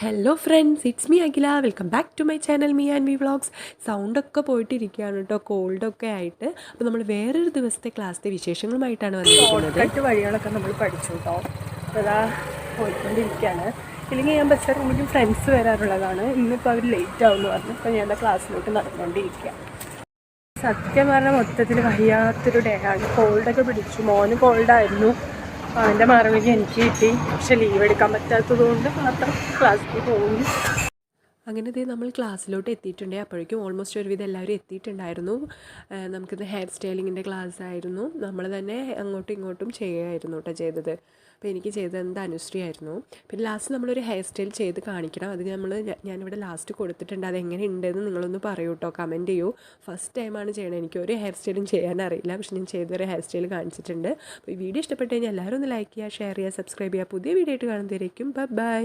Hello friends it's me Akhila welcome back to my channel me and me vlogs സൗണ്ടൊക്കെ പോയിട്ടിരിക്കുകയാണ് കേട്ടോ കോൾഡൊക്കെ ആയിട്ട്. അപ്പോൾ നമ്മൾ വേറൊരു ദിവസത്തെ ക്ലാസ്സിലെ വിശേഷങ്ങളുമായിട്ടാണ് വന്നിരിക്കുന്നത്. കട്ട് വഴികളൊക്കെ നമ്മൾ പഠിച്ചു കേട്ടോ. അതാ പോയിക്കൊണ്ടിരിക്കുകയാണ്. ഇല്ലെങ്കിൽ ഞാൻ ബസ് റൂമിലും ഫ്രണ്ട്സ് വരാറുള്ളതാണ്. ഇന്നിപ്പോൾ അവർ ലേറ്റ് ആവുമെന്ന് പറഞ്ഞു. അപ്പോൾ ഞാൻ എന്റെ ക്ലാസ്സിലോട്ട് നടന്നുകൊണ്ടിരിക്കുക സത്യം പറഞ്ഞാൽ മൊത്തത്തിൽ വയ്യാത്തൊരു ഡേ ആണ്. കോൾഡൊക്കെ പിടിച്ചു. മോന് കോൾഡായിരുന്നു അവന്റെ മറവിക്ക് എനിക്ക് കിട്ടി. പക്ഷെ ലീവ് എടുക്കാൻ പറ്റാത്തത് കൊണ്ട് മാത്രം ക്ലാസ്സിൽ പോകുന്നു അങ്ങനെ ദേ നമ്മൾ ക്ലാസ്സിലോട്ട് എത്തിയിട്ടുണ്ട്. അപ്പോഴേക്കും ഓൾമോസ്റ്റ് ഒരുവിധം എല്ലാവരും എത്തിയിട്ടുണ്ടായിരുന്നു. നമുക്കിത് ഹെയർ സ്റ്റൈലിങ്ങിന്റെ ക്ലാസ് ആയിരുന്നു. നമ്മൾ തന്നെ അങ്ങോട്ടും ഇങ്ങോട്ടും ചെയ്യുമായിരുന്നു കേട്ടോ ചെയ്തത്. അപ്പോൾ എനിക്ക് ചെയ്തത് എന്ത് അനുശ്രീ ആയിരുന്നു. പിന്നെ ലാസ്റ്റ് നമ്മളൊരു ഹെയർ സ്റ്റൈൽ ചെയ്ത് കാണിക്കണം. അത് നമ്മൾ ഞാനിവിടെ ലാസ്റ്റ് കൊടുത്തിട്ടുണ്ട്. അത് എങ്ങനെ ഉണ്ടെന്ന് നിങ്ങളൊന്ന് പറയൂ കേട്ടോ കമന്റ് ചെയ്യൂ. ഫസ്റ്റ് ടൈമാണ് ചെയ്യണത്. എനിക്ക് ഒരു ഹെയർ സ്റ്റൈലും ചെയ്യാൻ അറിയില്ല. പക്ഷെ ഞാൻ ചെയ്തൊരു ഹെയർ സ്റ്റൈൽ കാണിച്ചിട്ടുണ്ട്. അപ്പോൾ ഈ വീഡിയോ ഇഷ്ടപ്പെട്ട് കഴിഞ്ഞാൽ എല്ലാവരും ഒന്ന് ലൈക്ക് ചെയ്യുക ഷെയർ ചെയ്യുക സബ്സ്ക്രൈബ് ചെയ്യുക. പുതിയ വീഡിയോ ആയിട്ട് കാണുന്നതായിരിക്കും ബൈ